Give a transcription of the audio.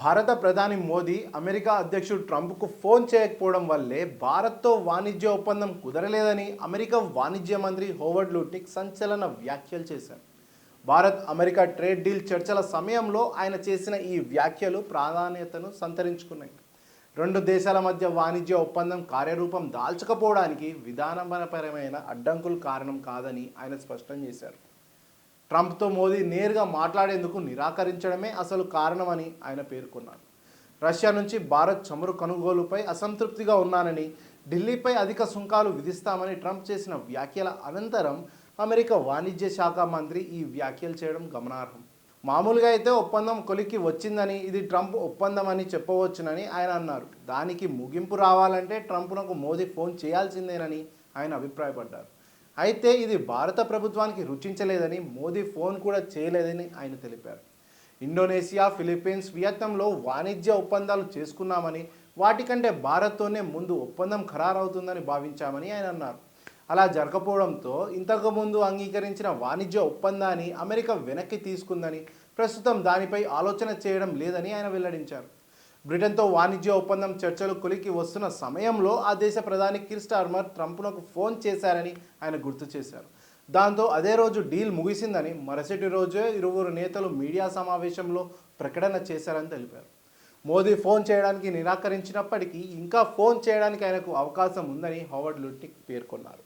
భారత ప్రధాని మోదీ అమెరికా అధ్యక్షుడు ట్రంప్కు ఫోన్ చేయకపోవడం వల్లే భారత్తో వాణిజ్య ఒప్పందం కుదరలేదని అమెరికా వాణిజ్య మంత్రి హోవర్డ్ లూటిక్ సంచలన వ్యాఖ్యలు చేశారు. భారత్ అమెరికా ట్రేడ్ డీల్ చర్చల సమయంలో ఆయన చేసిన ఈ వ్యాఖ్యలు ప్రాధాన్యతను సంతరించుకున్నాయి. రెండు దేశాల మధ్య వాణిజ్య ఒప్పందం కార్యరూపం దాల్చకపోవడానికి విధానపరమైన అడ్డంకులు కారణం కాదని ఆయన స్పష్టం చేశారు. ట్రంప్తో మోదీ నేరుగా మాట్లాడేందుకు నిరాకరించడమే అసలు కారణమని ఆయన పేర్కొన్నారు. రష్యా నుంచి భారత్ చమురు కొనుగోలుపై అసంతృప్తిగా ఉన్నానని ఢిల్లీపై అధిక సుంకాలు విధిస్తామని ట్రంప్ చేసిన వ్యాఖ్యల అనంతరం అమెరికా వాణిజ్య శాఖ మంత్రి ఈ వ్యాఖ్యలు చేయడం గమనార్హం. మామూలుగా అయితే ఒప్పందం కొలిక్కి వచ్చిందని ఇది ట్రంప్ ఒప్పందం అని చెప్పవచ్చునని ఆయన అన్నారు. దానికి ముగింపు రావాలంటే ట్రంప్నకు మోదీ ఫోన్ చేయాల్సిందేనని ఆయన అభిప్రాయపడ్డారు. అయితే ఇది భారత ప్రభుత్వానికి రుచించలేదని మోదీ ఫోన్ కూడా చేయలేదని ఆయన తెలిపారు. ఇండోనేషియా ఫిలిప్పీన్స్ వియత్నంలో వాణిజ్య ఒప్పందాలు చేసుకున్నామని వాటికంటే భారత్తోనే ముందు ఒప్పందం ఖరారవుతుందని భావించామని ఆయన అన్నారు. అలా జరగకపోవడంతో ఇంతకుముందు అంగీకరించిన వాణిజ్య ఒప్పందాన్ని అమెరికా వెనక్కి తీసుకుందని ప్రస్తుతం దానిపై ఆలోచన చేయడం లేదని ఆయన వెల్లడించారు. బ్రిటన్తో వాణిజ్య ఒప్పందం చర్చలు కొలికి వస్తున్న సమయంలో ఆ దేశ ప్రధాని కిర్ స్టార్మర్ ట్రంప్నకు ఫోన్ చేశారని ఆయన గుర్తు చేశారు. దాంతో అదే రోజు డీల్ ముగిసిందని మరుసటి రోజే ఇరువురు నేతలు మీడియా సమావేశంలో ప్రకటన చేశారని తెలిపారు. మోదీ ఫోన్ చేయడానికి నిరాకరించినప్పటికీ ఇంకా ఫోన్ చేయడానికి ఆయనకు అవకాశం ఉందని హోవర్డ్ లుట్టిక్ పేర్కొన్నారు.